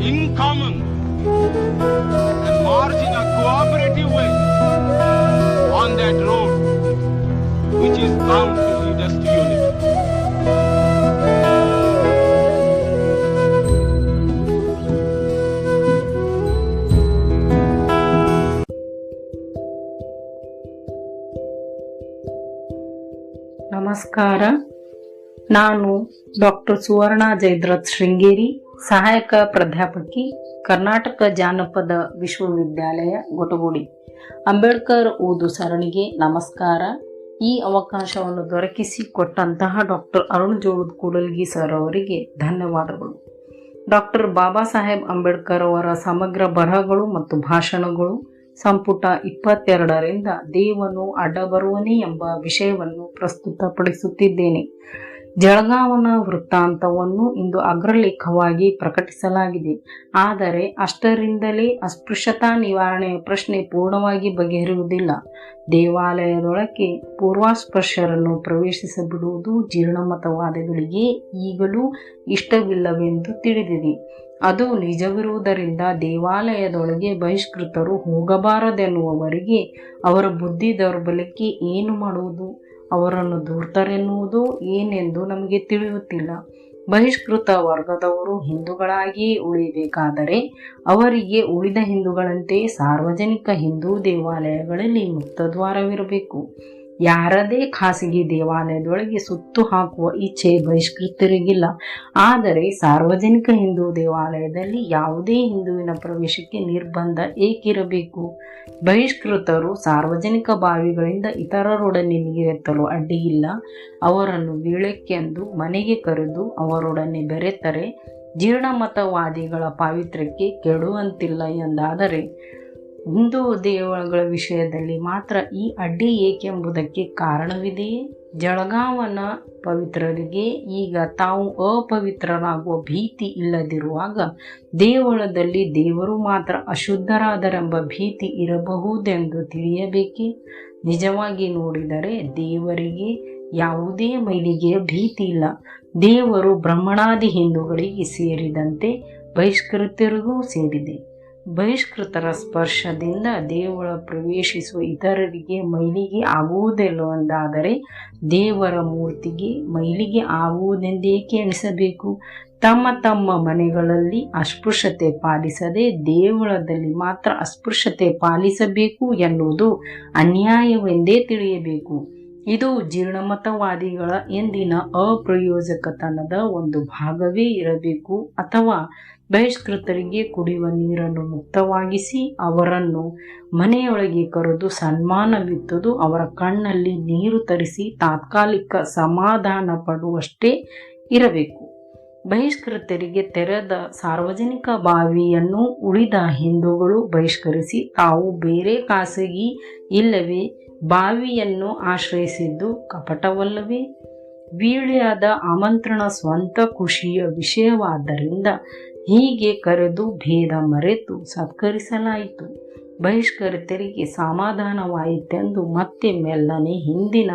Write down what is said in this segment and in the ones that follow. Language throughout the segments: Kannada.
in common and march in a cooperative way on that road which is bound to lead us to unity. ನಮಸ್ಕಾರ ನಾನು ಡಾಕ್ಟರ್ ಸುವರ್ಣ ಜಯದ್ರಥ್ ಶೃಂಗೇರಿ ಸಹಾಯಕ ಪ್ರಾಧ್ಯಾಪಕಿ, ಕರ್ನಾಟಕ ಜಾನಪದ ವಿಶ್ವವಿದ್ಯಾಲಯ, ಗೊಟಗುಡಿ. ಅಂಬೇಡ್ಕರ್ ಓದು ಸರಣಿಗೆ ನಮಸ್ಕಾರ. ಈ ಅವಕಾಶವನ್ನು ದೊರಕಿಸಿ ಕೊಟ್ಟಂತಹ ಡಾಕ್ಟರ್ ಅರುಣ್ ಜೋಳದ ಕೂಡಲ್ಗಿ ಸರ್ ಅವರಿಗೆ ಧನ್ಯವಾದಗಳು. ಡಾಕ್ಟರ್ ಬಾಬಾ ಸಾಹೇಬ್ ಅಂಬೇಡ್ಕರ್ ಅವರ ಸಮಗ್ರ ಬರಹಗಳು ಮತ್ತು ಭಾಷಣಗಳು ಸಂಪುಟ ಇಪ್ಪತ್ತೆರಡರಿಂದ ದೇವನು ಅಡ್ಡ ಬರುವನೇ ಎಂಬ ವಿಷಯವನ್ನು ಪ್ರಸ್ತುತಪಡಿಸುತ್ತಿದ್ದೇನೆ. ಜಳಗಾವನ ವೃತ್ತಾಂತವನ್ನು ಇಂದು ಅಗ್ರಲೇಖವಾಗಿ ಪ್ರಕಟಿಸಲಾಗಿದೆ. ಆದರೆ ಅಷ್ಟರಿಂದಲೇ ಅಸ್ಪೃಶ್ಯತಾ ನಿವಾರಣೆಯ ಪ್ರಶ್ನೆ ಪೂರ್ಣವಾಗಿ ಬಗೆಹರಿಯುವುದಿಲ್ಲ. ದೇವಾಲಯದೊಳಕ್ಕೆ ಪೂರ್ವಾಸ್ಪರ್ಶರನ್ನು ಪ್ರವೇಶಿಸಬಿಡುವುದು ಜೀರ್ಣಮತವಾದಗಳಿಗೆ ಈಗಲೂ ಇಷ್ಟವಿಲ್ಲವೆಂದು ತಿಳಿದಿದೆ. ಅದು ನಿಜವಿರುವುದರಿಂದ ದೇವಾಲಯದೊಳಗೆ ಬಹಿಷ್ಕೃತರು ಹೋಗಬಾರದೆನ್ನುವವರಿಗೆ ಅವರ ಬುದ್ಧಿ ದೌರ್ಬಲ್ಯಕ್ಕೆ ಏನು ಮಾಡುವುದು? ಅವರನ್ನು ದೂರ್ತಾರೆನ್ನುವುದು ಏನೆಂದು ನಮಗೆ ತಿಳಿಯುತ್ತಿಲ್ಲ. ಬಹಿಷ್ಕೃತ ವರ್ಗದವರು ಹಿಂದೂಗಳಾಗಿಯೇ ಉಳಿಯಬೇಕಾದರೆ ಅವರಿಗೆ ಉಳಿದ ಹಿಂದೂಗಳಂತೆ ಸಾರ್ವಜನಿಕ ಹಿಂದೂ ದೇವಾಲಯಗಳಲ್ಲಿ ಮುಕ್ತದ್ವಾರವಿರಬೇಕು ಯಾರದೇ ಖಾಸಗಿ ದೇವಾಲಯದೊಳಗೆ ಸುತ್ತು ಹಾಕುವ ಇಚ್ಛೆ ಬಹಿಷ್ಕೃತರಿಗಿಲ್ಲ. ಆದರೆ ಸಾರ್ವಜನಿಕ ಹಿಂದೂ ದೇವಾಲಯದಲ್ಲಿ ಯಾವುದೇ ಹಿಂದುವಿನ ಪ್ರವೇಶಕ್ಕೆ ನಿರ್ಬಂಧ ಏಕಿರಬೇಕು. ಬಹಿಷ್ಕೃತರು ಸಾರ್ವಜನಿಕ ಬಾವಿಗಳಿಂದ ಇತರರೊಡನೆ ನೀರೆತ್ತಲು ಅಡ್ಡಿಯಿಲ್ಲ. ಅವರನ್ನು ವೀಳಕ್ಕೆಂದು ಮನೆಗೆ ಕರೆದು ಅವರೊಡನೆ ಬೆರೆತರೆ. ಜೀರ್ಣಮತವಾದಿಗಳ ಪಾವಿತ್ರ್ಯಕ್ಕೆ ಕೆಡುವಂತಿಲ್ಲ ಎಂದಾದರೆ, ಹಿಂದೂ ದೇವಗಳ ವಿಷಯದಲ್ಲಿ ಮಾತ್ರ ಈ ಅಡ್ಡಿ ಏಕೆಂಬುದಕ್ಕೆ ಕಾರಣವಿದೆಯೇ? ಜಳಗಾವನ ಪವಿತ್ರರಿಗೆ ಈಗ ತಾವು ಅಪವಿತ್ರರಾಗುವ ಭೀತಿ ಇಲ್ಲದಿರುವಾಗ ದೇವಳದಲ್ಲಿ ದೇವರು ಮಾತ್ರ ಅಶುದ್ಧರಾದರೆಂಬ ಭೀತಿ ಇರಬಹುದೆಂದು ತಿಳಿಯಬೇಕೆ? ನಿಜವಾಗಿ ನೋಡಿದರೆ ದೇವರಿಗೆ ಯಾವುದೇ ಮೈಲಿಗೆಯ ಭೀತಿ ಇಲ್ಲ. ದೇವರು ಬ್ರಹ್ಮಣಾದಿ ಹಿಂದೂಗಳಿಗೆ ಸೇರಿದಂತೆ ಬಹಿಷ್ಕೃತರಿಗೂ ಸೇರಿದೆ. ಬಹಿಷ್ಕೃತರ ಸ್ಪರ್ಶದಿಂದ ದೇವಳ ಪ್ರವೇಶಿಸುವ ಇತರರಿಗೆ ಮೈಲಿಗೆ ಆಗುವುದಿಲ್ಲವೆಂದಾದರೆ ದೇವರ ಮೂರ್ತಿಗೆ ಮೈಲಿಗೆ ಆಗುವುದೆಂದೇಕೆ ಎಣಿಸಬೇಕು? ತಮ್ಮ ತಮ್ಮ ಮನೆಗಳಲ್ಲಿ ಅಸ್ಪೃಶ್ಯತೆ ಪಾಲಿಸದೆ ದೇವಳದಲ್ಲಿ ಮಾತ್ರ ಅಸ್ಪೃಶ್ಯತೆ ಪಾಲಿಸಬೇಕು ಎನ್ನುವುದು ಅನ್ಯಾಯವೆಂದೇ ತಿಳಿಯಬೇಕು. ಇದು ಜೀರ್ಣಮತವಾದಿಗಳ ಎಂದಿನ ಅಪ್ರಯೋಜಕತನದ ಒಂದು ಭಾಗವೇ ಇರಬೇಕು ಅಥವಾ ಬಹಿಷ್ಕೃತರಿಗೆ ಕುಡಿಯುವ ನೀರನ್ನು ಮುಕ್ತವಾಗಿಸಿ ಅವರನ್ನು ಮನೆಯೊಳಗೆ ಕರೆದು ಸನ್ಮಾನವಿತ್ತದು ಅವರ ಕಣ್ಣಲ್ಲಿ ನೀರು ತರಿಸಿ ತಾತ್ಕಾಲಿಕ ಸಮಾಧಾನ ಪಡುವಷ್ಟೇ ಇರಬೇಕು. ಬಹಿಷ್ಕೃತರಿಗೆ ತೆರೆದ ಸಾರ್ವಜನಿಕ ಬಾವಿಯನ್ನು ಉಳಿದ ಹಿಂದೂಗಳು ಬಹಿಷ್ಕರಿಸಿ, ತಾವು ಬೇರೆ ಖಾಸಗಿ ಇಲ್ಲವೇ, ಬಾವಿಯನ್ನು ಆಶ್ರಯಿಸಿದ್ದು ಕಪಟವಲ್ಲವೇ? ವೀಳ್ಯಾದ ಆಮಂತ್ರಣ ಸ್ವಂತ ಖುಷಿಯ ವಿಷಯವಾದ್ದರಿಂದ ಹೀಗೆ ಕರೆದು ಭೇದ ಮರೆತು ಸತ್ಕರಿಸಲಾಯಿತು. ಬಹಿಷ್ಕರಿತರಿಗೆ ಸಮಾಧಾನವಾಯಿತೆಂದು ಮತ್ತೆ ಮೆಲ್ಲನೆ ಹಿಂದಿನ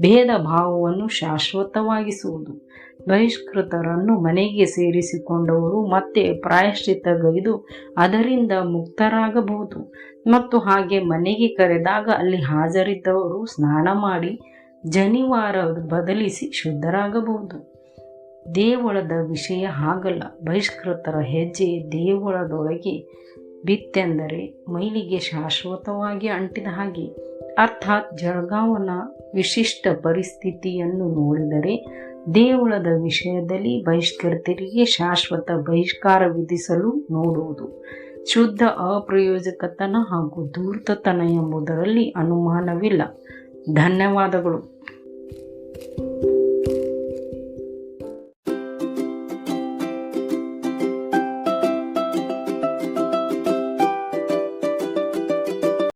ಭೇದ ಭಾವವನ್ನು ಶಾಶ್ವತವಾಗಿಸುವುದು. ಬಹಿಷ್ಕೃತರನ್ನು ಮನೆಗೆ ಸೇರಿಸಿಕೊಂಡವರು ಮತ್ತೆ ಪ್ರಾಯಶ್ಚಿತಗೈದು ಅದರಿಂದ ಮುಕ್ತರಾಗಬಹುದು. ಮತ್ತು ಹಾಗೆ ಮನೆಗೆ ಕರೆದಾಗ ಅಲ್ಲಿ ಹಾಜರಿದ್ದವರು ಸ್ನಾನ ಮಾಡಿ ಜನಿವಾರ ಬದಲಿಸಿ ಶುದ್ಧರಾಗಬಹುದು. ದೇವಳದ ವಿಷಯ ಹಾಗಲ್ಲ. ಬಹಿಷ್ಕೃತರ ಹೆಜ್ಜೆ ದೇವಳದೊಳಗೆ ಬಿತ್ತೆಂದರೆ ಮೈಲಿಗೆ ಶಾಶ್ವತವಾಗಿ ಅಂಟಿದ ಹಾಗೆ. ಅರ್ಥಾತ್ ಜಳಗಾವನ ವಿಶಿಷ್ಟ ಪರಿಸ್ಥಿತಿಯನ್ನು ನೋಡಿದರೆ ದೇವಳದ ವಿಷಯದಲ್ಲಿ ಬಹಿಷ್ಕೃತರಿಗೆ ಶಾಶ್ವತ ಬಹಿಷ್ಕಾರ ವಿಧಿಸಲು ನೋಡುವುದು ಶುದ್ಧ ಅಪ್ರಯೋಜಕತನ ಹಾಗೂ ಧೂರ್ತತನ ಎಂಬುದರಲ್ಲಿ ಅನುಮಾನವಿಲ್ಲ. ಧನ್ಯವಾದಗಳು.